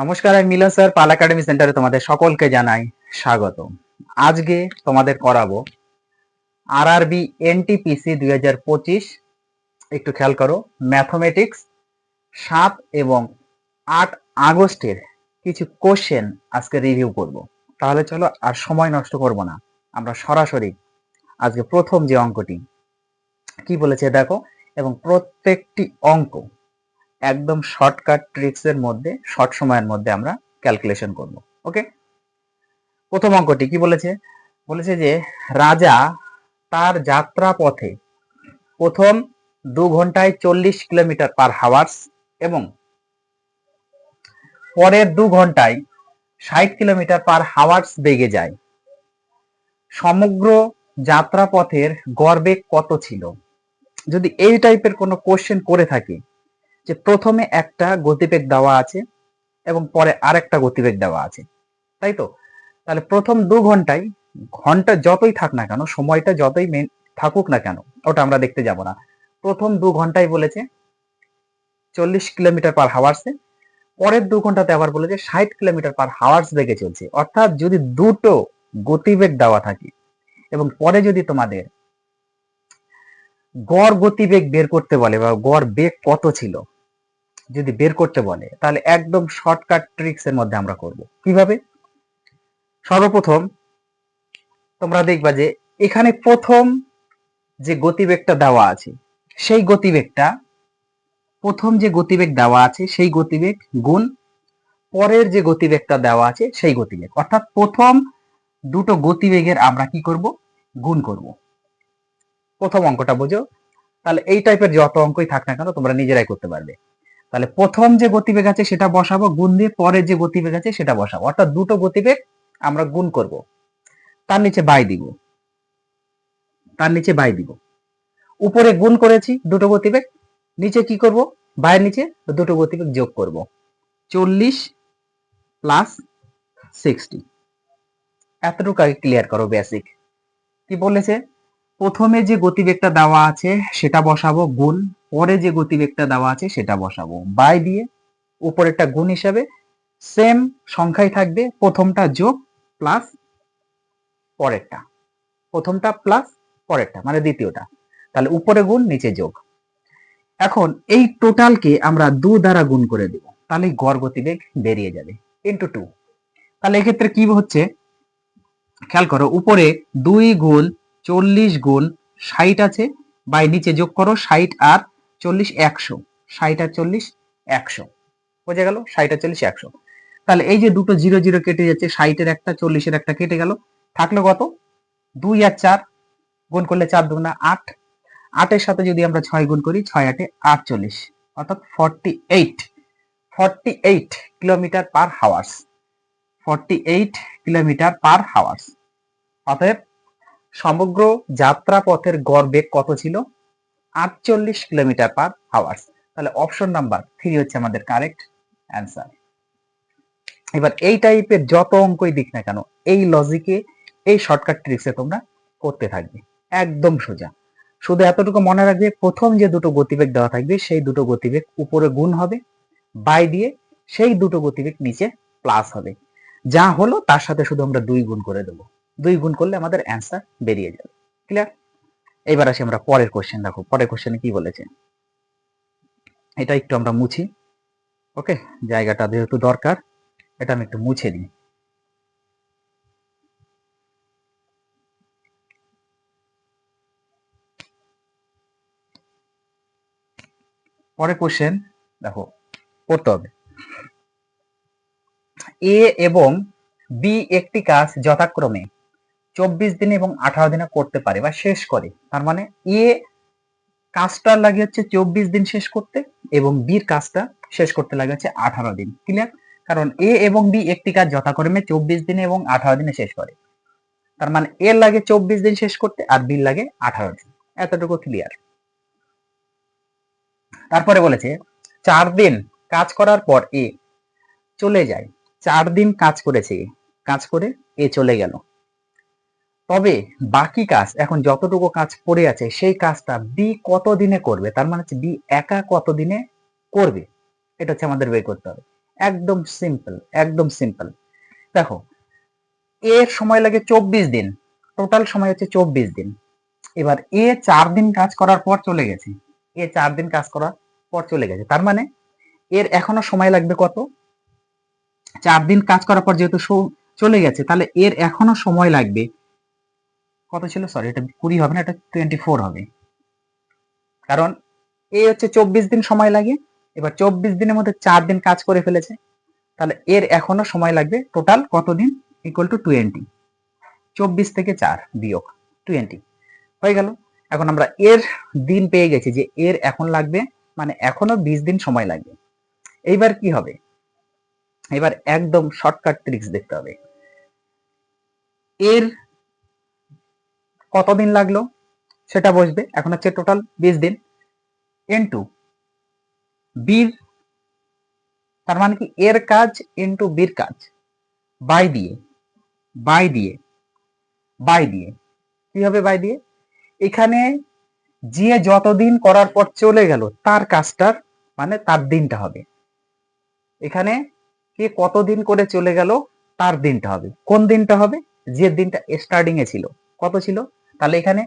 নমস্কার, আমি মিলন স্যার, পাল একাডেমি সেন্টারে তোমাদের সকলকে জানাই স্বাগত আজকে তোমাদের করাবো আরআরবি এনটিপিসি দুই হাজার পঁচিশ। একটু খেয়াল করো ম্যাথমেটিক্স সাত এবং আট আগস্টের কিছু কোশ্চেন আজকে রিভিউ করব। তাহলে চলো আর সময় নষ্ট করব না, আমরা সরাসরি আজকে প্রথম যে অঙ্কটি, কি বলেছে দেখো, এবং প্রত্যেকটি অঙ্ক একদম শর্টকাট ট্রিক্সের মধ্যে শর্ট সময়ের মধ্যে আমরা ক্যালকুলেশন করব ওকে প্রথম অঙ্কটি কি বলেছে? বলেছে যে রাজা তার যাত্রা পথে প্রথম দু ঘন্টায় চল্লিশ কিলোমিটার পার হাওয়ার্স এবং পরের দু ঘন্টায় ষাট কিলোমিটার পার হাওয়ার্স বেগে যায়। সমগ্র যাত্রা পথের গড় বেগ কত ছিল? যদি এই টাইপের কোনো কোশ্চেন করে থাকি যে প্রথমে একটা গতিবেগ দেওয়া আছে এবং পরে আরেকটা গতিবেগ দেওয়া আছে, তাই তো? তাহলে প্রথম দু ঘন্টায়, ঘণ্টা যতই থাক না কেন, সময়টা যতই মেন থাকুক না কেন, ওটা আমরা দেখতে যাব না। প্রথম দু ঘন্টায় বলেছে চল্লিশ কিলোমিটার পার হাওয়ার্সে পরের দু ঘন্টাতে আবার বলেছে ষাট কিলোমিটার পার হাওয়ার্স বেগে চলছে। অর্থাৎ যদি দুটো গতিবেগ দেওয়া থাকে এবং পরে যদি তোমাদের গড় গতিবেগ বের করতে বলে বা গড় বেগ কত ছিল যদি বের করতে বলে, তাহলে একদম শর্টকাট ট্রিক্স এর মধ্যে আমরা করব। কীভাবে? সর্বপ্রথম তোমরা দেখবা যে এখানে প্রথম যে গতিবেগটা দেওয়া আছে, সেই গতিবেগটা, প্রথম যে গতিবেগ দেওয়া আছে, সেই গতিবেগ গুণ পরের যে গতিবেগটা দেওয়া আছে, সেই গতিবেগ। অর্থাৎ প্রথম দুটো গতিবেগের আমরা কি করব? গুণ করব। প্রথম অঙ্কটা বুঝো। তাহলে এই টাইপের যত অঙ্কই থাক না কেন, তোমরা নিজেরাই করতে পারবে। তাহলে প্রথম যে গতিবেগ আছে সেটা বসাবো, গুণ দিয়ে পরে যে গতিবেগ আছে সেটা বসাবো। অর্থাৎ দুটো গতিবেগ আমরা গুণ করব। তার নিচে বাই দিব। তার নিচে বাই দিব। উপরে গুণ করেছি দুটো গতিবেগ, নিচে কি করব? বাইয়ের নিচে দুটো গতিবেগ যোগ করব। চল্লিশ প্লাস সিক্সটি এতটুকু আগে ক্লিয়ার করো বেসিক কি বলেছে? প্রথমে যে গতিবেগটা দেওয়া আছে, সেটা বসাবো গুণ। পরে যে গতিবেগটা দেওয়া আছে, সেটা বসাবো। বাই দিয়ে উপরেরটা গুণ হিসাবে সেম সংখ্যাই থাকবে প্রথমটা যোগ প্লাস পরেরটা। প্রথমটা প্লাস পরেরটা মানে দ্বিতীয়টা। তাহলে উপরে গুণ, নিচে যোগ। এখন এই টোটালকে আমরা দু দ্বারা গুণ করে দেব। তাহলে গড় গতিবেগ বেরিয়ে যাবে ইন্টু টু তাহলে এক্ষেত্রে কি হচ্ছে? খেয়াল করো, উপরে দুই গুণ চল্লিশ গুণ ষাট আছে। বাই নিচে যোগ করো, ষাট আর চল্লিশ একশো। ষাট আর চল্লিশ একশো। বোঝা গেল? ষাট আর চল্লিশ একশো। তাহলে এই যে দুটো জিরো জিরো কেটে যাচ্ছে, ষাটের একটা, চল্লিশের একটা কেটে গেল। থাকল কত? দুই আর চার গুণ করলে চার দুগুণা আট। আটের সাথে যদি আমরা ছয় গুণ করি, ছয় আটে আটচল্লিশ। অর্থাৎ forty eight forty eight kilometre per hours forty eight kilometre per hours অতএব সমগ্র যাত্রা পথের গড় বেগ কত ছিল? আটচল্লিশ কিলোমিটার পার হাওয়ার্স তাহলে অপশন নাম্বার থ্রি হচ্ছে আমাদের কারেক্ট অ্যান্সার এবার এই টাইপের যত অঙ্কই দিক না কেন, এই লজিকে এই শর্টকাট ট্রিক্সে তোমরা করতে থাকবে। একদম সোজা। শুধু এতটুকু মনে রাখবে, প্রথম যে দুটো গতিবেগ দেওয়া থাকবে, সেই দুটো গতিবেগ উপরে গুণ হবে, বাই দিয়ে সেই দুটো গতিবেগ নিচে প্লাস হবে। যা হলো তার সাথে শুধু আমরা দুই গুণ করে দেবো। দুই গুণ করলে আমাদের অ্যান্সার বেরিয়ে যাবে। ক্লিয়ার এবার আসি আমরা পরের কোশ্চেন দেখো। পরের কোশ্চেনে কি বলেছে? এটা একটু আমরা মুছি। ওকে জায়গাটা যেহেতু দরকার, এটা আমি একটু মুছে দিই। পরের কোশ্চেন দেখো করতে হবে। এ এবং বি একটি কাজ যথাক্রমে চব্বিশ দিন এবং আঠারো দিনে করতে পারে বা শেষ করে। তার মানে এ কাজটা লাগে হচ্ছে চব্বিশ দিন শেষ করতে এবং বির কাজটা শেষ করতে লাগে হচ্ছে আঠারো দিন। ক্লিয়ার কারণ এ এবং বি একটি কাজ যথাক্রমে চব্বিশ দিনে এবং আঠারো দিনে শেষ করে। তার মানে এর লাগে চব্বিশ দিন শেষ করতে আর বির লাগে আঠারো দিন। এতটুকু ক্লিয়ার তারপরে বলেছে, চার দিন কাজ করার পর এ চলে যায়। চার দিন কাজ করেছে কাজ করে এ চলে গেল। তবে বাকি কাজ, এখন যতটুকু কাজ পড়ে আছে, সেই কাজটা বি কত দিনে করবে? তার মানে হচ্ছে বি একা কত দিনে করবে? এটা হচ্ছে আমাদের বের করতে হবে। একদম সিম্পল একদম সিম্পল দেখো, এর সময় লাগে চব্বিশ দিন। টোটাল সময় হচ্ছে চব্বিশ দিন। এবার এ চার দিন কাজ করার পর চলে গেছে। এ চার দিন কাজ করার পর চলে গেছে। তার মানে এর এখনও সময় লাগবে কত? চার দিন কাজ করার পর যেহেতু চলে গেছে, তাহলে এর এখনও সময় লাগবে কত ছিল? সরি এটা কুড়ি হবে না, এটা টোয়েন্টি ফোর হবে। কারণ এ হচ্ছে চব্বিশ দিন সময় লাগে। এবার চব্বিশ দিনের মধ্যে চার দিন কাজ করে ফেলেছে। তাহলে এর এখনও সময় লাগবে টোটাল কতদিন ইকুয়াল টু টোয়েন্টি চব্বিশ থেকে চার বিয়োগ টোয়েন্টি হয়ে গেল। এখন আমরা এর দিন পেয়ে গেছি যে এর এখন লাগবে মানে এখনও বিশ দিন সময় লাগবে। এইবার কি হবে? এবার একদম শর্টকাট ট্রিক্স দেখতে হবে। এর কতদিন লাগল সেটা বসবে। এখন হচ্ছে টোটাল বিশ দিন। ইন্টু বির, তার মানে কি এর কাজ ইন্টু বির কাজ। বাই দিয়ে বাই দিয়ে বাই দিয়ে। কি হবে বাই দিয়ে? এখানে যে যতদিন করার পর চলে গেল, তার কাজটার মানে তার দিনটা হবে। এখানে কে কতদিন করে চলে গেল, তার দিনটা হবে। কোন দিনটা হবে? যে দিনটা স্টার্টিং এ ছিল। কত ছিল? তাহলে এখানে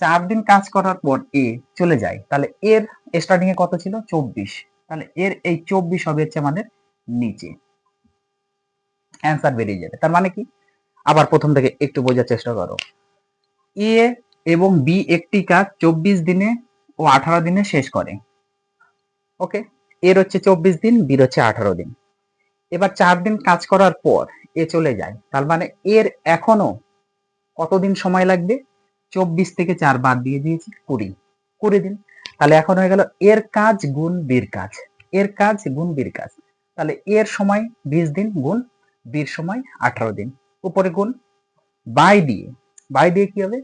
চার দিন কাজ করার পর এ চলে যায়। তাহলে এর স্টার্টিং এ কত ছিল? চব্বিশ। তাহলে এর এই চব্বিশ হবে হচ্ছে আমাদের নিচে। অ্যান্সার বেরিয়ে যাবে। তার মানে কি? আবার প্রথম থেকে একটু বোঝার চেষ্টা করো। এ এবং বি একটি কাজ চব্বিশ দিনে ও আঠারো দিনে শেষ করে। ওকে এর হচ্ছে চব্বিশ দিন, বির হচ্ছে আঠারো দিন। এবার চার দিন কাজ করার পর এ চলে যায়। তার মানে এর এখনও কতদিন সময় লাগবে? চব্বিশ থেকে চার বাদ দিয়ে দিয়েছি, কুড়ি। কুড়ি দিন। তাহলে এখন হয়ে গেল এর কাজ গুণ বীর কাজ। এর কাজ গুণ বীর কাজ। তাহলে এর সময় বিশ দিন গুণ বীর সময় আঠারো দিন। উপরে গুণ বাই দিয়ে। বাই দিয়ে কি হবে?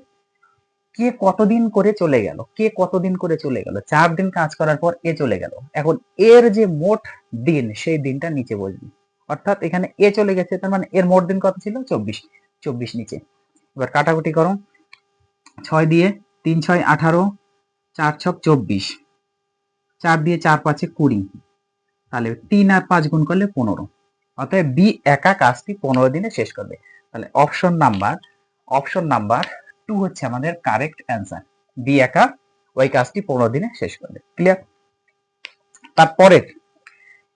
কে কতদিন করে চলে গেল? কে কতদিন করে চলে গেল? চার দিন কাজ করার পর এ চলে গেল। এখন এর যে মোট দিন, সেই দিনটা নিচে বসবে। অর্থাৎ এখানে এ চলে গেছে, তার মানে এর মোট দিন কত ছিল? চব্বিশ। চব্বিশ নিচে। এবার কাটাকুটি করো। ছয় দিয়ে তিন ছয় আঠারো, চার ছক চব্বিশ। চার দিয়ে চার পাঁচে কুড়ি। তাহলে তিন আর পাঁচ গুণ করলে পনেরো। অতএব বি একা কাজটি পনেরো দিনে শেষ করবে। তাহলে option number option number two হচ্ছে আমাদের কারেক্ট অ্যান্সার বি একা ওই কাজটি পনেরো দিনে শেষ করবে। ক্লিয়ার তারপরে,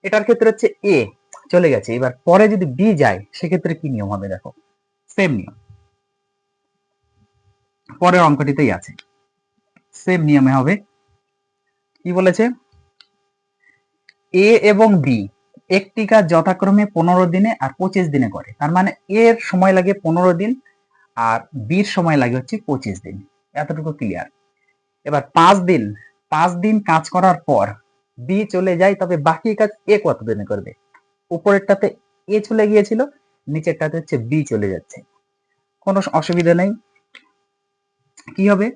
এটার ক্ষেত্রে হচ্ছে এ চলে গেছে। এবার পরে যদি বি যায়, সেক্ষেত্রে কি নিয়ম হবে দেখো? সেম নিয়ম। পরের অঙ্কটিতেই আছে। সেম নিয়মে হবে। কি বলেছে? এ এবং বি একটি কাজ যথাক্রমে পনেরো দিনে আর পঁচিশ দিনে করে। তার মানে এর সময় লাগে পনেরো দিন আর বির সময় লাগে হচ্ছে পঁচিশ দিন। এতটুকু ক্লিয়ার এবার পাঁচ দিন। পাঁচ দিন কাজ করার পর বি চলে যায়, তবে বাকি কাজ এ কত দিনে করবে? উপরেরটাতে এ চলে গিয়েছিল, নিচেরটাতে হচ্ছে বি চলে যাচ্ছে। কোনো অসুবিধা নেই। কি হবে?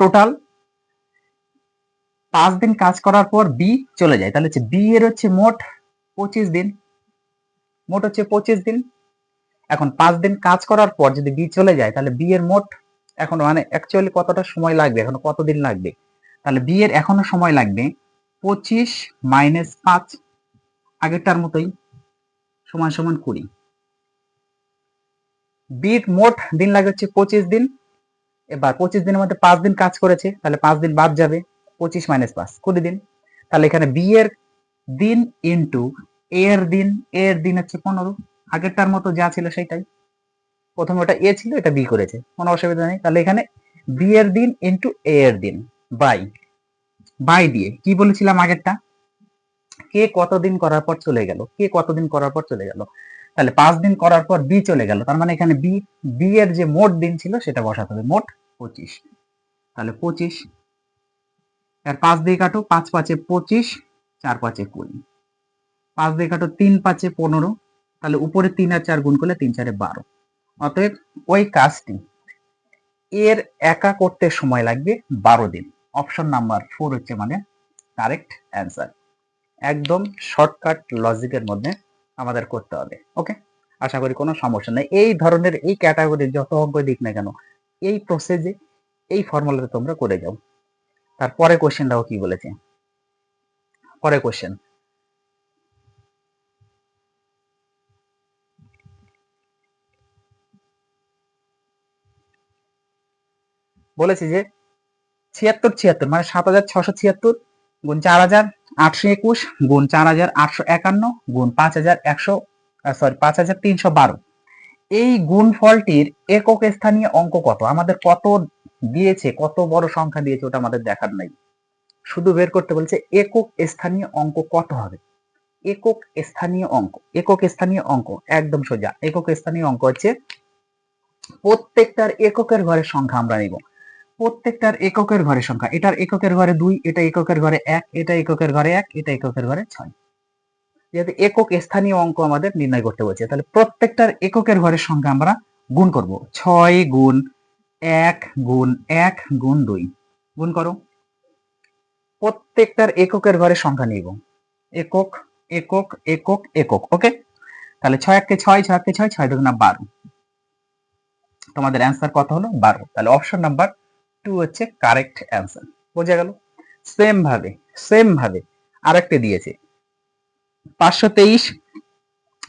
টোটাল পাঁচ দিন কাজ করার পর বি চলে যায়। তাহলে হচ্ছে বি এর হচ্ছে মোট পঁচিশ দিন। মোট হচ্ছে পঁচিশ দিন। এখন পাঁচ দিন কাজ করার পর যদি বি চলে যায়, তাহলে বি এর মোট এখন মানে অ্যাকচুয়ালি কতটা সময় লাগবে? এখন কতদিন লাগবে? তাহলে বি এর এখনও সময় লাগবে পঁচিশ মাইনাস পাঁচ। আগেরটার মতোই সমান সমান কুড়ি। বির মোট দিন লাগে হচ্ছে পঁচিশ দিন। এবার পঁচিশ দিনের মধ্যে পাঁচ দিন কাজ করেছে, তাহলে পাঁচ দিন বাদ যাবে, পঁচিশ মাইনাস পাঁচ, কুড়ি দিন। তাহলে এখানে বি এর দিন ইন্টু এর দিন এর দিন হচ্ছে পনেরো। আগেরটার মতো যা ছিল সেটাই। প্রথমে ওটা এ ছিল, এটা বি করেছে। কোনো অসুবিধা নেই। তাহলে এখানে বি এর দিন ইন্টু এ এর দিন বাই বাই দিয়ে, কি বলেছিলাম আগেরটা? কে কতদিন করার পর চলে গেল? কে কতদিন করার পর চলে গেল? তাহলে পাঁচ দিন করার পর বি চলে গেল। তার মানে এখানে বি বি এর যে মোট দিন ছিল, সেটা বসাতে হবে। মোট পঁচিশ। তাহলে পঁচিশ। আর পাঁচ দিয়ে কাটো, পাঁচ পাঁচে পঁচিশ, চার পাঁচে কুড়ি। পাঁচ দিয়ে কাটো, তিন পাঁচে পনেরো। তাহলে উপরে তিন আর চার গুণ করলে তিন চারে বারো। অতএব ওই কাজটি এর একা করতে সময় লাগবে বারো দিন। অপশন নাম্বার ফোর হচ্ছে মানে কারেক্ট অ্যান্সার একদম শর্টকাট লজিকের মধ্যে আমাদের করতে হবে। ওকে আশা করি কোনো সমস্যা নেই। এই ধরনের, এই ক্যাটাগরির যত অঙ্ক দিক না কেন এই প্রসেসে এই ফর্মুলাটা তোমরা করে যাও। তারপরে কোশ্চেন দেখো কি বলেছে? পরে কোশ্চেন বলেছে যে ছিয়াত্তর ছিয়াত্তর মানে সাত হাজার ছশো ছিয়াত্তর গুণ চার হাজার আটশো একুশ গুণ চার হাজার আটশো একান্ন গুণ পাঁচ হাজার একশো সরি পাঁচ হাজার তিনশো বারো। এই গুণফলটির একক স্থানীয় অঙ্ক কত? আমাদের কত দিয়েছে, কত বড় সংখ্যা দিয়েছে ওটা আমাদের দেখার নাই। শুধু বের করতে বলছে একক স্থানীয় অঙ্ক কত হবে? একক স্থানীয় অঙ্ক, একক স্থানীয় অঙ্ক, একদম সোজা। একক স্থানীয় অঙ্ক হচ্ছে প্রত্যেকটার এককের ঘরের সংখ্যা আমরা নিব। প্রত্যেকটার এককের ঘরের সংখ্যা, এটার এককের ঘরে দুই, এটা এককের ঘরে এক, এটা এককের ঘরে এক, এটা এককের ঘরে ছয়। যেহেতু একক স্থানীয় অঙ্ক আমাদের নির্ণয় করতে বলছে, তাহলে প্রত্যেকটার এককের ঘরের সংখ্যা আমরা গুণ করব। ছয় গুণ এক গুণ এক গুণ দুই। গুণ করো। প্রত্যেকটার এককের ঘরের সংখ্যা নিব। একক একক একক একক, ওকে? তাহলে ছয় এককে ছয় ছয় এককে ছয় ছয় দুগুণা বারো। তোমাদের অ্যান্সার কত হলো? বারো। তাহলে অপশন নাম্বার টু হচ্ছে কারেক্ট অ্যান্সার। বোঝা গেল? সেম ভাবে সেম ভাবে আরেকটা দিয়েছে। পাঁচশো তেইশ,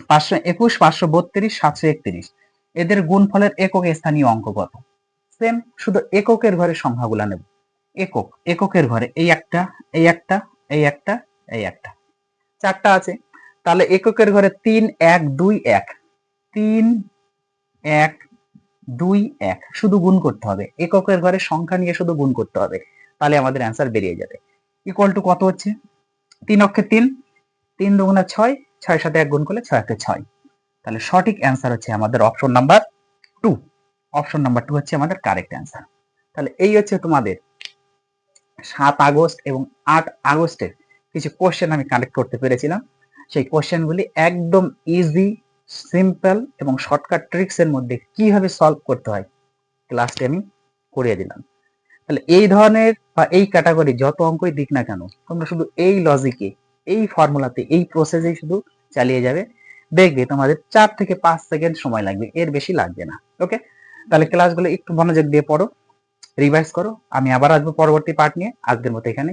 পাঁচশো একুশ, পাঁচশো বত্রিশ, সাতশো একত্রিশ। এদের গুণফলের একক স্থানীয় অঙ্ক কত? সেম শুধু এককের ঘরে সংখ্যাগুলা নেব। একক, এককের ঘরে এই একটা এই একটা এই একটা এই একটা। চারটা আছে। তাহলে এককের ঘরে তিন, এক, দুই, এক। তিন, এক, দুই, এক। শুধু গুণ করতে হবে। এককের ঘরে সংখ্যা নিয়ে শুধু গুণ করতে হবে। তাহলে আমাদের অ্যান্সার বেরিয়ে যাবে। ইকুয়াল টু কত হচ্ছে? তিন অক্ষে তিন তিন দুগুণা ছয় ছয় সাথে এক গুণ করলে ছয় একে ছয়। তাহলে সঠিক অ্যান্সার হচ্ছে আমাদের option number two option number two হচ্ছে আমাদের কারেক্ট অ্যান্সার তাহলে এই হচ্ছে তোমাদের সাত আগস্ট এবং আট আগস্টের কিছু কোশ্চেন আমি কালেক্ট করতে পেরেছিলাম। সেই কোশ্চেনগুলি একদম ইজি সিম্পল এবং শর্টকাট ট্রিক্স এর মধ্যে কীভাবে সলভ করতে হয় ক্লাসটি আমি করিয়ে দিলাম। তাহলে এই ধরনের বা এই ক্যাটাগরি যত অঙ্কই দিক না কেন, তোমরা শুধু এই লজিকে এই ফর্মুলাতে এই প্রসেসে শুধু চালিয়ে যাবে। দেখবে তোমাদের চার থেকে পাঁচ সেকেন্ড সময় লাগবে, এর বেশি লাগবে না ওকে তাহলে ক্লাসগুলো একটু মনোযোগ দিয়ে পড়ো রিভাইজ করো। আমি আবার আসব পরবর্তী পার্ট নিয়ে। আজকের মতো এখানে